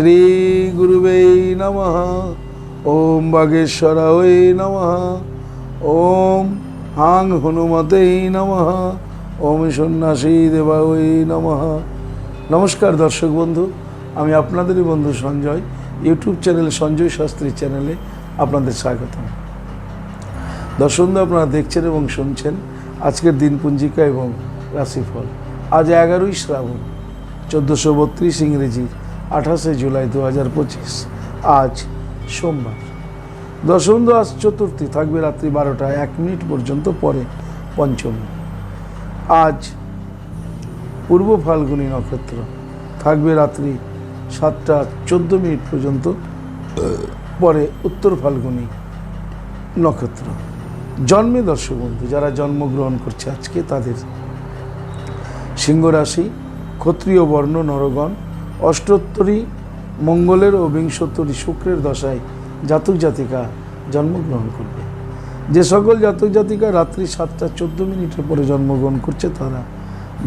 শ্রী গুরুবে নমঃ। ওম বাগেশ্বরায় নমঃ। ওম হাং হনুমতে নমঃ। ওম সন্ন্যাসী দেবায় নমঃ। নমস্কার দর্শক বন্ধু, আমি আপনাদেরই বন্ধু সঞ্জয়। ইউটিউব চ্যানেল সঞ্জয় শাস্ত্রী চ্যানেলে আপনাদের স্বাগতম। দর্শক, আপনারা দেখছেন এবং শুনছেন আজকের দিন পঞ্জিকা এবং রাশিফল। আজ এগারোই শ্রাবণ, চোদ্দোশো বত্রিশ ইংরেজি। আঠাশে জুলাই দু হাজার পঁচিশ, আজ সোমবার। বন্ধু আজ চতুর্থী, থাকবে রাত্রি বারোটা এক মিনিট পর্যন্ত পরে পঞ্চমী। আজ পূর্ব ফাল্গুনী নক্ষত্র, থাকবে রাত্রি সাতটা চোদ্দ মিনিট পর্যন্ত, পরে উত্তর ফাল্গুনী নক্ষত্র। জন্মে দর্শক বন্ধু যারা জন্মগ্রহণ করছে আজকে, তাদের সিংহ রাশি ক্ষত্রিয় বর্ণ, নরগণ অষ্টোত্তরী মঙ্গলের ও বিংশোত্তরী শুক্রের দশায় জাতক জাতিকা জন্মগ্রহণ করবে। যে সকল জাতক জাতিকা রাত্রি সাতটা চোদ্দ মিনিটের পরে জন্মগ্রহণ করছে, তারা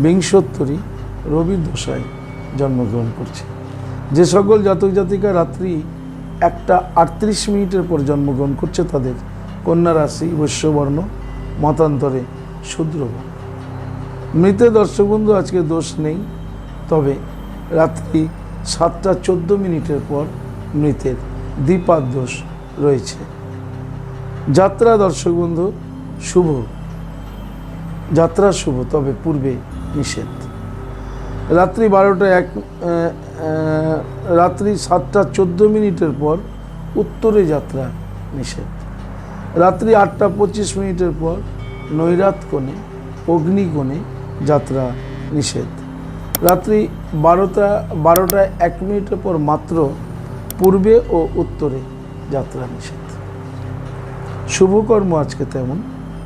বিংশোত্তরী রবির দশায় জন্মগ্রহণ করছে। যে সকল জাতক জাতিকা রাত্রি একটা আটত্রিশ মিনিটের পর জন্মগ্রহণ করছে, তাদের কন্যা রাশি বৈশ্যবর্ণ মতান্তরে শূদ্র মৃতের দর্শক বন্ধু, আজকে দোষ নেই, তবে রাত্রি সাতটা চোদ্দ মিনিটের পর মৃতের দ্বিপাদোষ রয়েছে। যাত্রা দর্শক বন্ধু, শুভ। যাত্রা শুভ, তবে পূর্বে নিষেধ। রাত্রি বারোটা এক রাত্রি সাতটা চোদ্দ মিনিটের পর উত্তরে যাত্রা নিষেধ। রাত্রি আটটা পঁচিশ মিনিটের পর নৈরাত কোণে অগ্নিকোণে যাত্রা নিষেধ। রাত্রি বারোটা বারোটা এক মিনিটের পর মাত্র পূর্বে ও উত্তরে যাত্রা নিষেধ। শুভকর্ম আজকে তেমন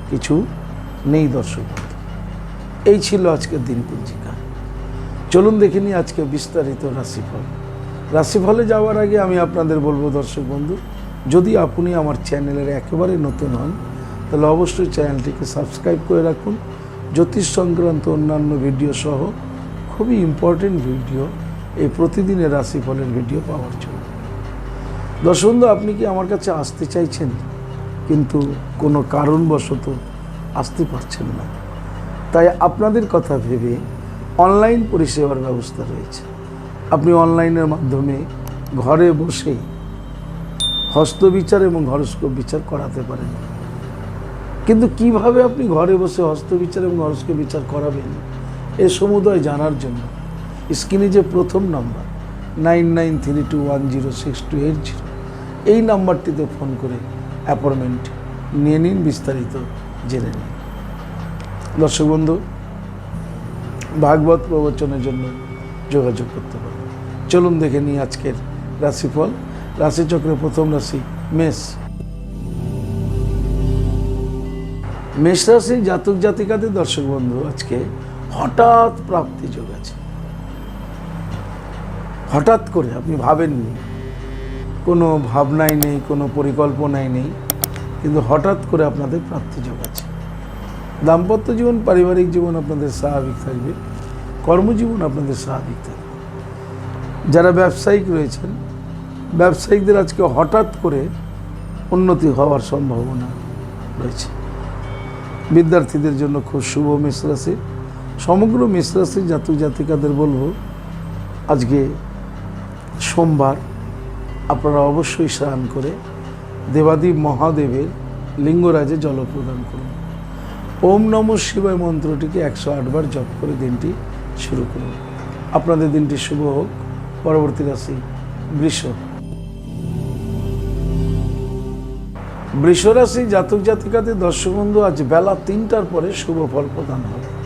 কিছু নেই দর্শক। এই ছিল আজকের দিন পঞ্জিকা। চলুন দেখে নিই আজকে বিস্তারিত রাশিফল। রাশিফলে যাওয়ার আগে আমি আপনাদের বলব দর্শক বন্ধু, যদি আপনি আমার চ্যানেলের একেবারে নতুন হন, তাহলে অবশ্যই চ্যানেলটিকে সাবস্ক্রাইব করে রাখুন। জ্যোতিষ সংক্রান্ত অন্যান্য ভিডিও সহ খুবই ইম্পর্টেন্ট ভিডিও এই প্রতিদিনের রাশিফলের ভিডিও পাওয়ার জন্য। দর্শক আপনি কি আমার কাছে আসতে চাইছেন? কিন্তু কোনো কারণবশত আসতে পারছেন না। তাই আপনাদের কথা ভেবে অনলাইন পরিষেবার ব্যবস্থা রয়েছে। আপনি অনলাইনের মাধ্যমে ঘরে বসে হস্তবিচার এবং হরস্কোপ বিচার করাতে পারেন। কিন্তু কীভাবে আপনি ঘরে বসে হস্তবিচার এবং হরস্কোপ বিচার করাবেন? এ সমুদয় জানার জন্য। স্ক্রিনে যে প্রথম number, nine nine three two one zero six two eight zero. এই নাম্বারটিতে ফোন করে অ্যাপয়েন্টমেন্ট নিয়ে নিন, বিস্তারিত জেনে নিন। দর্শক বন্ধু, ভাগবত প্রবচনের জন্য যোগাযোগ করতে পারেন। চলুন দেখে নিই আজকের রাশিফল। রাশিচক্রের প্রথম রাশি, মেষ। মেষ রাশি জাতক জাতিকাদের দর্শক বন্ধু, আজকে হঠাৎ প্রাপ্তি যোগ আছে হঠাৎ করে, আপনি ভাবেননি, কোনো ভাবনাই নেই, কোনো পরিকল্পনাই নেই, কিন্তু হঠাৎ করে আপনাদের প্রাপ্তি যোগ আছে দাম্পত্য জীবন, পারিবারিক জীবন আপনাদের স্বাভাবিক থাকবে, কর্মজীবন আপনাদের স্বাভাবিক থাকবে। যারা ব্যবসায়িক রয়েছেন, ব্যবসায়িকদের আজকে হঠাৎ করে উন্নতি হওয়ার সম্ভাবনা রয়েছে। বিদ্যার্থীদের জন্য খুব শুভ মিশ্রাশি সমগ্র মিশ্রাশি জাতক জাতিকাদের বলব, আজকে সোমবার আপনারা অবশ্যই স্নান করে দেবাদেব মহাদেবের লিঙ্গরাজে জল প্রদান করুন। ওম নম শিবায় মন্ত্রটিকে একশো আটবার জপ করে দিনটি শুরু করুন। আপনাদের দিনটি শুভ হোক। পরবর্তী রাশি বৃষ। বৃষরাশি জাতক জাতিকাদের দর্শক বন্ধু, আজ বেলা তিনটার পরে শুভ ফল প্রদান হবে।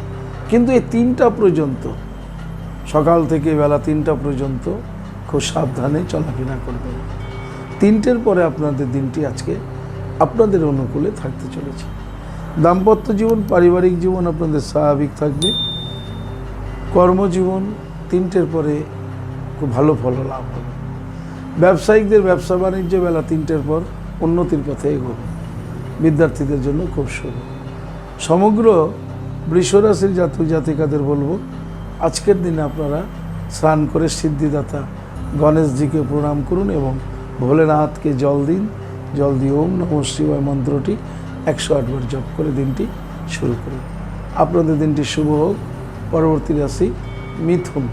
কিন্তু এই তিনটা পর্যন্ত, সকাল থেকে বেলা তিনটা পর্যন্ত খুব সাবধানে চলাফেরা করবেন তিনটের পরে আপনাদের দিনটি আজকে আপনাদের অনুকূলে থাকতে চলেছে। দাম্পত্য জীবন, পারিবারিক জীবন আপনাদের স্বাভাবিক থাকবে। কর্মজীবন তিনটের পরে খুব ভালো ফল লাভ হবে। ব্যবসায়িকদের ব্যবসা বাণিজ্য বেলা তিনটের পর উন্নতির পথে এগোবে। বিদ্যার্থীদের জন্য খুব শুভ। সমগ্র বৃষরাশির জাতক জাতিকাদের বলব, আজকের দিনে আপনারা স্নান করে সিদ্ধিদাতা গণেশজিকে প্রণাম করুন এবং ভোলেনাথকে জল দিন। জল দিয়ে ওম নম শিবায় মন্ত্রটি একশো আটবার জপ করে দিনটি শুরু করুন। আপনাদের দিনটি শুভ হোক। পরবর্তী রাশি মিথুন।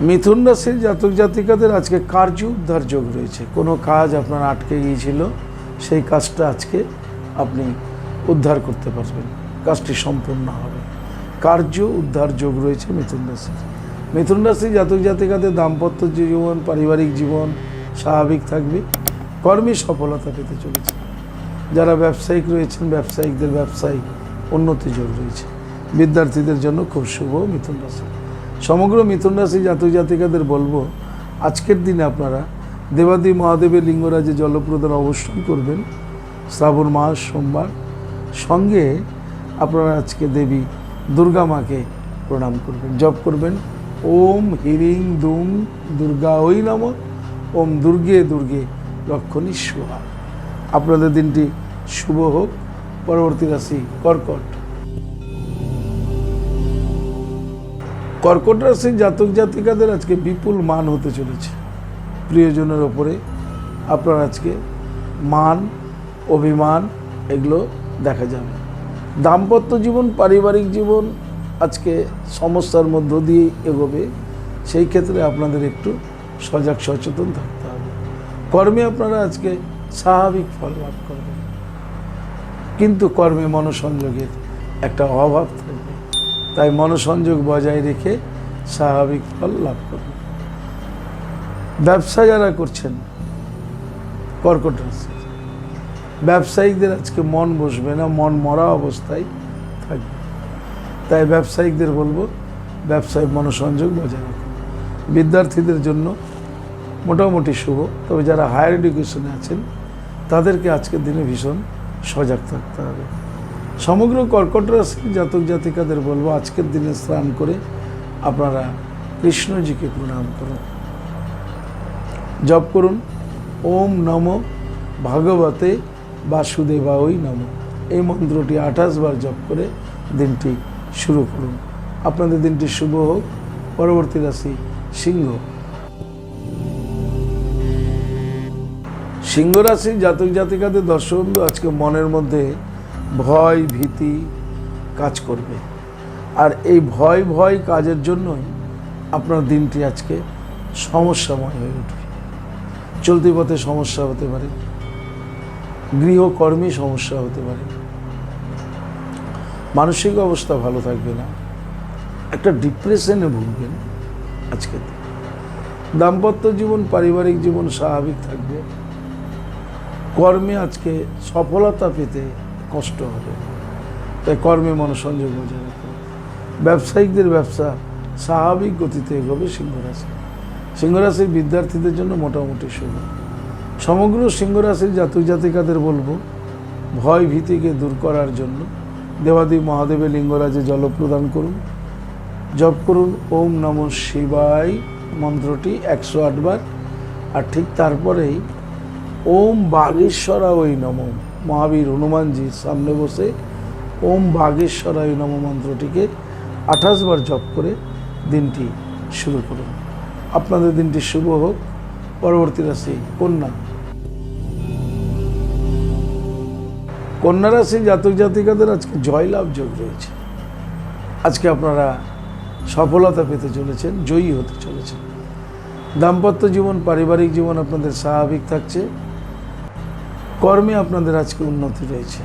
মিথুন রাশির জাতক জাতিকাদের আজকে কার্য উদ্ধার যোগ রয়েছে। কোনো কাজ আপনার আটকে গিয়েছিল, সেই কাজটা আজকে আপনি উদ্ধার করতে পারবেন। কাজটি সম্পূর্ণ হবে। কার্য উদ্ধার যোগ রয়েছে মিথুন রাশির। মিথুন রাশি জাতক জাতিকাদের দাম্পত্য জীবন, পারিবারিক জীবন স্বাভাবিক থাকবে। কর্মে সফলতা পেতে চলেছে। যারা ব্যবসায়িক রয়েছেন, ব্যবসায়িকদের ব্যবসায়িক উন্নতি যোগ রয়েছে। বিদ্যার্থীদের জন্য খুব শুভ মিথুন রাশি। সমগ্র মিথুন রাশি জাতক জাতিকাদের বলব, আজকের দিনে আপনারা দেবাদি মহাদেবের লিঙ্গরাজে জলপ্রদান অবশ্যই করবেন। শ্রাবণ মাস, সোমবার। সঙ্গে আপনারা আজকে দেবী দুর্গা মাকে প্রণাম করবেন, জপ করবেন। ওম হিরিং দুম দুর্গা ওই নম, ওম দুর্গে দুর্গে লক্ষণী সোহা। আপনাদের দিনটি শুভ হোক, পরবর্তী রাশি কর্কট। কর্কট রাশির জাতক জাতিকাদের আজকে বিপুল মান হতে চলেছে। প্রিয়জনের ওপরে আপনার আজকে মান অভিমান, এগুলো দেখা যাবে। দাম্পত্য জীবন, পারিবারিক জীবন আজকে সমস্যার মধ্য দিয়ে এগোবে। সেই ক্ষেত্রে আপনাদের একটু সজাগ, সচেতন থাকতে হবে। কর্মে আপনারা আজকে স্বাভাবিক ফল লাভ করবেন। কিন্তু কর্মে মনসংযোগের একটা অভাব থাকবে। তাই মনসংযোগ বজায় রেখে স্বাভাবিক ফল লাভ করবেন ব্যবসা যারা করছেন, কর্কট রাশি ব্যবসায়িকদের আজকে মন বসবে না, মন মরা অবস্থায় থাকবে। তাই ব্যবসায়িকদের বলব, ব্যবসায় মনোসংযোগ বজায় রাখুন বিদ্যার্থীদের জন্য মোটামুটি শুভ, তবে যারা হায়ার এডুকেশনে আছেন, তাদেরকে আজকের দিনে ভীষণ সজাগ থাকতে হবে। সমগ্র কর্কট রাশির জাতক জাতিকাদের বলব, আজকের দিনে স্নান করে আপনারা কৃষ্ণজিকে প্রণাম করুন। জপ করুন। ওম নম ভাগবতে বাসুদেবা ওই নম। এই মন্ত্রটি আঠাশ বার জপ করে দিনটি শুরু করুন। আপনাদের দিনটি শুভ হোক। পরবর্তী রাশি সিংহ। সিংহ রাশির জাতক জাতিকাদের দর্শক আজকে মনের মধ্যে ভয়, ভীতি কাজ করবে। আর এই ভয় ভয় কাজের জন্যই আপনার দিনটি আজকে সমস্যাময় হয়ে উঠবে। চলতি পথে সমস্যা হতে পারে। গৃহকর্মে সমস্যা হতে পারে। মানসিক অবস্থা ভালো থাকবে না। একটা ডিপ্রেশনে ভুগবেন আজকে। দাম্পত্য জীবন, পারিবারিক জীবন স্বাভাবিক থাকবে। কর্মে আজকে সফলতা পেতে কষ্ট হবে। তাই কর্মে মনোসংযোগ বজায় রাখুন ব্যবসায়িকদের ব্যবসা স্বাভাবিক গতিতে এগোবে সিংহরাশি। সিংহরাশির বিদ্যার্থীদের জন্য মোটামুটি শুভ সমগ্র সিংহরাশির জাতক জাতিকাদের বলব, ভয় ভীতিকে দূর করার জন্য দেবাদি মহাদেবের লিঙ্গরাজে জল প্রদান করুন। জপ করুন, ওম নম শিবায় মন্ত্রটি একশো আটবার আর ঠিক তারপরেই ওম বাগেশ্বরা ওই নম। মহাবীর হনুমানজির সামনে বসে ওম বাগেশ্বরায় নম মন্ত্রটিকে আঠাশ বার জপ করে দিনটি শুরু করুন। আপনাদের দিনটি শুভ হোক। পরবর্তী রাশি কন্যা। কন্যা রাশি জাতক জাতিকাদের আজকে জয়লাভ যোগ রয়েছে। আজকে আপনারা সফলতা পেতে চলেছেন, জয়ী হতে চলেছেন। দাম্পত্য জীবন, পারিবারিক জীবন আপনাদের স্বাভাবিক থাকছে। কর্মে আপনাদের আজকে উন্নতি রয়েছে।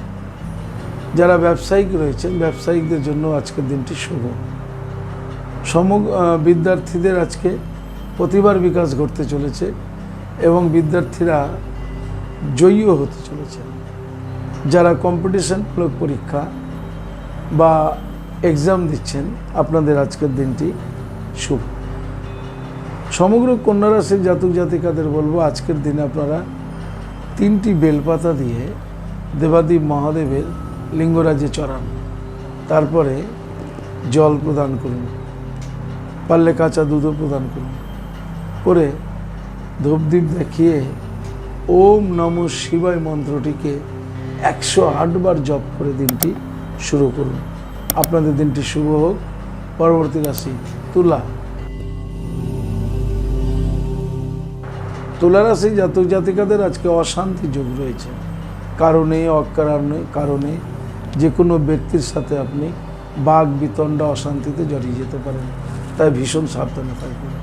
যারা ব্যবসায়িক রয়েছেন, ব্যবসায়িকদের জন্য আজকের দিনটি শুভ। সমগ্র বিদ্যার্থীদের আজকে প্রতিভার বিকাশ ঘটতে চলেছে এবং বিদ্যার্থীরা জয়ীও হতে চলেছে যারা কম্পিটিশনমূলক পরীক্ষা বা এক্সাম দিচ্ছেন, আপনাদের আজকের দিনটি শুভ। সমগ্র কন্যা রাশির জাতক জাতিকাদের বলব, আজকের দিনে আপনারা তিনটি বেলপাতা দিয়ে দেবাদেব মহাদেবের লিঙ্গরাজে চড়ান। তারপরে জল প্রদান করুন। পারলে কাঁচা দুধও প্রদান করুন। করে ধূপদীপ দেখিয়ে ওম নম শিবায় মন্ত্রটিকে একশো আটবার জপ করে দিনটি শুরু করুন। আপনাদের দিনটি শুভ হোক। পরবর্তী রাশি তুলা। তুলা রাশি জাতক জাতিকাদের আজকে অশান্তি যোগ রয়েছে। কারণে, অকারণে, কারণে যে কোনো ব্যক্তির সাথে আপনি বাঘ, বিতণ্ডা, অশান্তিতে জড়িয়ে যেতে পারেন। তাই ভীষণ সাবধানে থাকবেন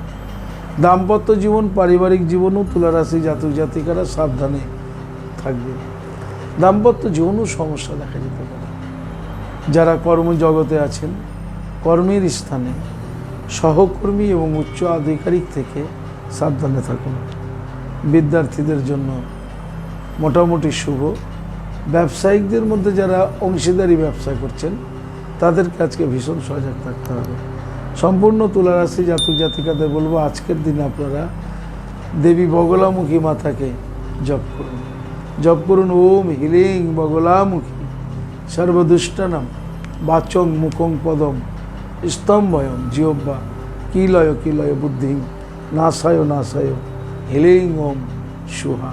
দাম্পত্য জীবন, পারিবারিক জীবনও তুলা রাশি জাতক জাতিকারা সাবধানে থাকবেন দাম্পত্য যৌন সমস্যা দেখা যেতে পারে। যারা কর্মজগতে আছেন, কর্মের স্থানে সহকর্মী এবং উচ্চ আধিকারিক থেকে সাবধানে থাকুন। বিদ্যার্থীদের জন্য মোটামুটি শুভ। ব্যবসায়িকদের মধ্যে যারা অংশীদারি ব্যবসা করছেন, তাদেরকে আজকে ভীষণ সজাগ থাকতে হবে। সম্পূর্ণ তুলারাশি জাতক জাতিকাদের বলব, আজকের দিনে আপনারা দেবী বগলামুখী মাতাকে জপ করুন। জপ করুন ওম হিলিং বগলামুখী, সর্বদুষ্টনম, বাচং মুখং পদম স্তম্ভয়ম জিহ্বা, কিলয় কিলয় বুদ্ধি নাশায় নাশায় হিলিং ওম সুহা।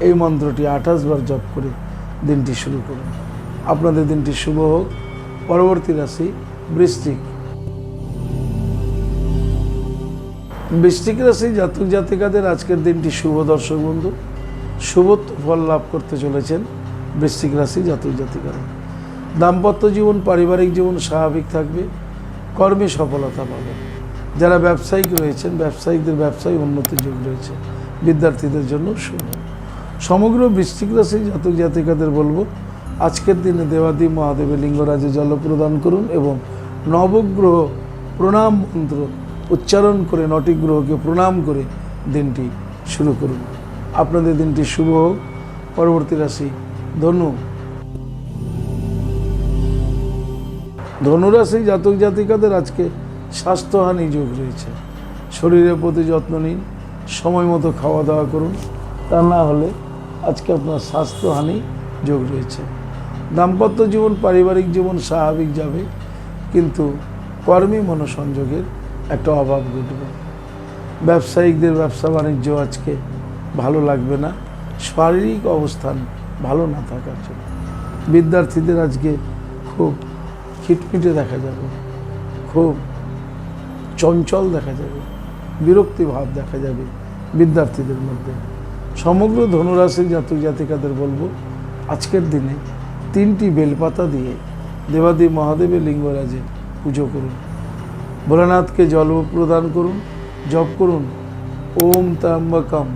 এই মন্ত্রটি আঠাশ বার জপ করে দিনটি শুরু করুন। আপনাদের দিনটি শুভ হোক। পরবর্তী রাশি বৃষ্টিক বৃশ্চিক রাশি জাতক জাতিকাদের আজকের দিনটি শুভ দর্শক বন্ধু শুভত্ব ফল লাভ করতে চলেছেন বৃশ্চিক রাশি জাতক জাতিকারা। দাম্পত্য জীবন, পারিবারিক জীবন স্বাভাবিক থাকবে, কর্মে সফলতা পাবে। যারা ব্যবসায়িক রয়েছেন ব্যবসায়িকদের ব্যবসায় উন্নতির যোগ রয়েছে, বিদ্যার্থীদের জন্য শুভ সমগ্র বৃশ্চিক রাশি জাতক জাতিকাদের বলব, আজকের দিনে দেবাদি মহাদেবের লিঙ্গরাজে জল প্রদান করুন এবং নবগ্রহ প্রণাম মন্ত্র উচ্চারণ করে নটি গ্রহকে প্রণাম করে দিনটি শুরু করুন। আপনাদের দিনটি শুভ হোক। পরবর্তী রাশি, ধনু। ধনুরাশি জাতক জাতিকাদের আজকে স্বাস্থ্যহানি যোগ রয়েছে। শরীরের প্রতি যত্ন নিন, সময় মতো খাওয়া দাওয়া করুন, তা না হলে আজকে আপনার স্বাস্থ্যহানি যোগ রয়েছে। দাম্পত্য জীবন, পারিবারিক জীবন স্বাভাবিক যাবে, কিন্তু কর্মী মনোসংযোগের একটা অভাব ঘটবে। ব্যবসায়িকদের ব্যবসা বাণিজ্য আজকে ভালো লাগবে না। শারীরিক অবস্থান ভালো না থাকার জন্য। বিদ্যার্থীদের আজকে খুব খিটমিটে দেখা যাবে, খুব চঞ্চল দেখা যাবে বিরক্তি ভাব দেখা যাবে বিদ্যার্থীদের মধ্যে। সমগ্র ধনুরাশির জাতক জাতিকাদের বলব, আজকের দিনে তিনটি বেলপাতা দিয়ে দেবাদেব মহাদেবের লিঙ্গরাজে পুজো করুন। ভোলানাথকে জল প্রদান করুন, জপ করুন। ওম ত্রাম্বকম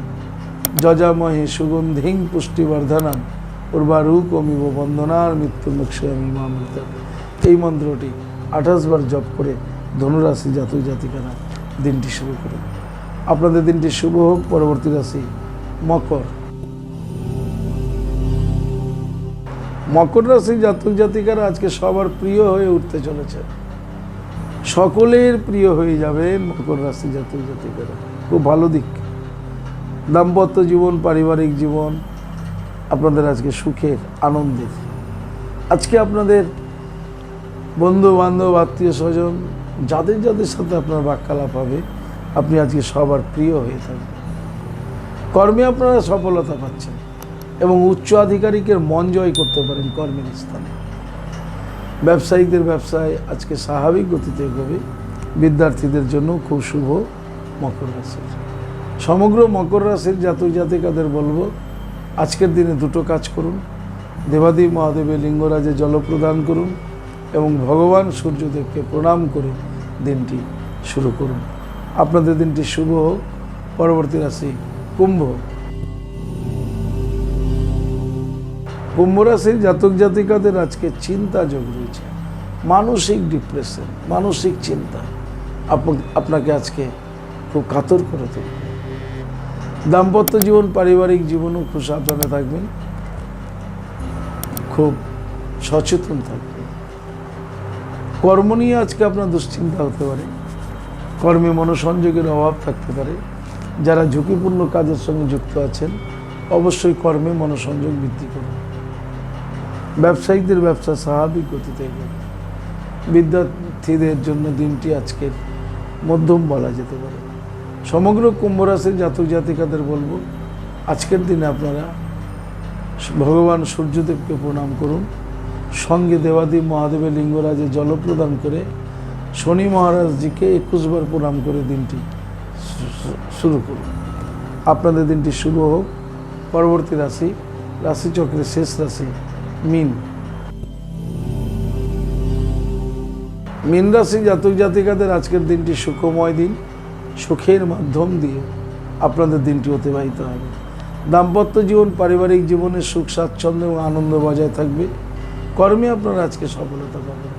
যজামহে সুগন্ধিং পুষ্টিবর্ধনম উর্বারুক অমিব বন্দনার মৃত্যু মুক্ষমি মামৃত এই মন্ত্রটি আঠাশ বার জপ করে ধনুরাশি জাতক জাতিকারা দিনটি শুরু করুন। আপনাদের দিনটি শুভ হোক, পরবর্তী রাশি মকর। মকর রাশি জাতক জাতিকারা আজকে সবার প্রিয় হয়ে উঠতে চলেছে। সকলের প্রিয় হয়ে যাবেন মকর রাশি জাতক জাতিকারা। খুব ভালো দিক। দাম্পত্য জীবন, পারিবারিক জীবন, আপনাদের আজকে সুখের, আনন্দের। আজকে আপনাদের বন্ধু বান্ধব আত্মীয় স্বজন, যাদের যাদের সাথে আপনার বাক্যালাপ হবে, আপনি আজকে সবার প্রিয় হয়ে থাকবেন। কর্মে আপনারা সফলতা পাচ্ছেন এবং উচ্চ আধিকারিকের মন জয় করতে পারেন কর্মের স্থানে। ব্যবসায়িকদের ব্যবসায় আজকে স্বাভাবিক গতিতে এগোবে। বিদ্যার্থীদের জন্য খুব শুভ মকর রাশির সমগ্র মকর রাশির জাতক জাতিকাদের বলব, আজকের দিনে দুটো কাজ করুন। দেবাদেব মহাদেবের লিঙ্গরাজে জল প্রদান করুন এবং ভগবান সূর্যদেবকে প্রণাম করে দিনটি শুরু করুন। আপনাদের দিনটি শুভ হোক। পরবর্তী রাশি কুম্ভ। কুম্ভ রাশির জাতক জাতিকাদের আজকে চিন্তা যোগ রয়েছে। মানসিক ডিপ্রেশন মানসিক চিন্তা। আপ- আপনাকে আজকে খুব কাতর করে তুলবে। দাম্পত্য জীবন, পারিবারিক জীবনও খুব সাবধানে থাকবেন। খুব সচেতন থাকবেন। কর্ম নিয়ে আজকে আপনার দুশ্চিন্তা হতে পারে। কর্মে মনোসংযোগের অভাব থাকতে পারে। যারা ঝুঁকিপূর্ণ কাজের সঙ্গে যুক্ত আছেন, অবশ্যই কর্মে মনোসংযোগ বৃদ্ধি করুন। ব্যবসায়িকদের ব্যবসা স্বাভাবিক গতিতে এগোবে। বিদ্যার্থীদের জন্য দিনটি আজকের মধ্যম বলা যেতে পারে। সমগ্র কুম্ভ রাশির জাতক জাতিকাদের বলব, আজকের দিনে আপনারা ভগবান সূর্যদেবকে প্রণাম করুন, সঙ্গে দেবাদেব মহাদেবের লিঙ্গরাজে জল প্রদান করে শনি মহারাজজিকে একুশবার প্রণাম করে দিনটি শুরু করুন। আপনাদের দিনটি শুভ হোক। পরবর্তী রাশি, রাশিচক্রের শেষ রাশি, মিন। মিন রাশি জাতক জাতিকাদের আজকের দিনটি সুখময় দিন। সুখের মাধ্যম দিয়ে আপনাদের দিনটি অতিবাহিত হবে। দাম্পত্য জীবন, পারিবারিক জীবনে সুখ, স্বাচ্ছন্দ্য এবং আনন্দ বজায় থাকবে। কর্মে আপনারা আজকে সফলতা পাবেন।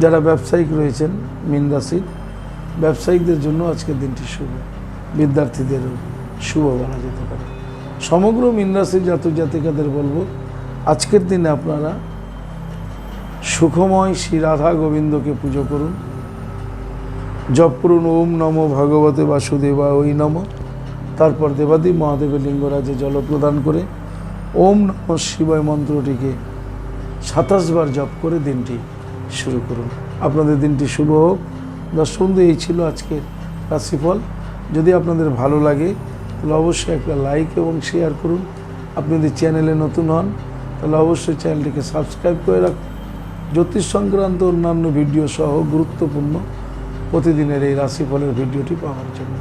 যারা ব্যবসায়িক রয়েছেন, মিন ব্যবসায়িকদের জন্য আজকের দিনটি শুভ। বিদ্যার্থীদেরও শুভ বলা যেতে পারে। সমগ্র মিন রাশির জাতক জাতিকাদের বলব, আজকের দিনে আপনারা সুখময় শ্রী রাধা গোবিন্দকে পুজো করুন। জপ করুন, ওম নম ভগবতে বাসুদেবা ওই নম। তারপর দেবাদি মহাদেবের লিঙ্গরাজে জল প্রদান করে ওম নম শিবায় মন্ত্রটিকে সাতাশ বার জপ করে দিনটি শুরু করুন। আপনাদের দিনটি শুভ হোক। দর্শক বন্ধু এই ছিল আজকের রাশিফল। যদি আপনাদের ভালো লাগে, তাহলে অবশ্যই একটা লাইক এবং শেয়ার করুন। আপনি যদি চ্যানেলে নতুন হন, তাহলে অবশ্যই চ্যানেলটিকে সাবস্ক্রাইব করে রাখুন। জ্যোতিষ সংক্রান্ত অন্যান্য ভিডিও সহ গুরুত্বপূর্ণ প্রতিদিনের এই রাশিফলের ভিডিওটি পাওয়ার জন্য।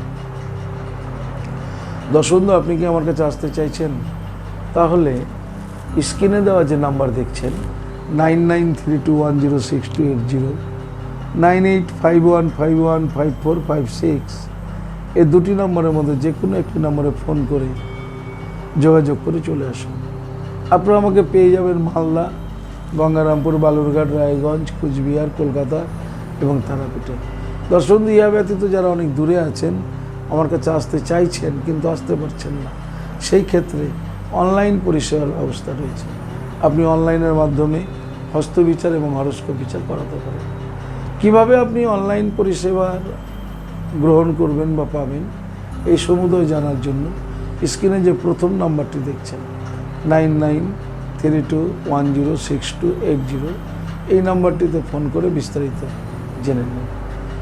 দর্শক বন্ধু, আপনি কি আমার কাছে আসতে চাইছেন? তাহলে স্ক্রিনে দেওয়া যে নাম্বার দেখছেন nine nine three two one zero six two eight zero nine eight five one five one five four five six. এই দুটি নম্বরের মধ্যে যে কোনো একটি নম্বরে ফোন করে যোগাযোগ করে চলে আসুন। আপনারা আমাকে পেয়ে যাবেন মালদা গঙ্গারামপুর বালুরঘাট রায়গঞ্জ কুচবিহার কলকাতা এবং তারাপীঠে। দর্শক ইয়া ব্যতীত যারা অনেক দূরে আছেন, আমার কাছে আসতে চাইছেন কিন্তু আসতে পারছেন না। সেই ক্ষেত্রে অনলাইন পরিষেবার ব্যবস্থা রয়েছে। আপনি অনলাইনের মাধ্যমে হস্তবিচার এবং হরস্কোপ বিচার করাতে পারেন। কীভাবে আপনি অনলাইন পরিষেবার গ্রহণ করবেন বা পাবেন, এই সমুদয় জানার জন্য স্ক্রিনে যে প্রথম নাম্বারটি দেখছেন, nine nine three two one zero six two eight zero, এই নাম্বারটিতে ফোন করে বিস্তারিত জেনে নিন।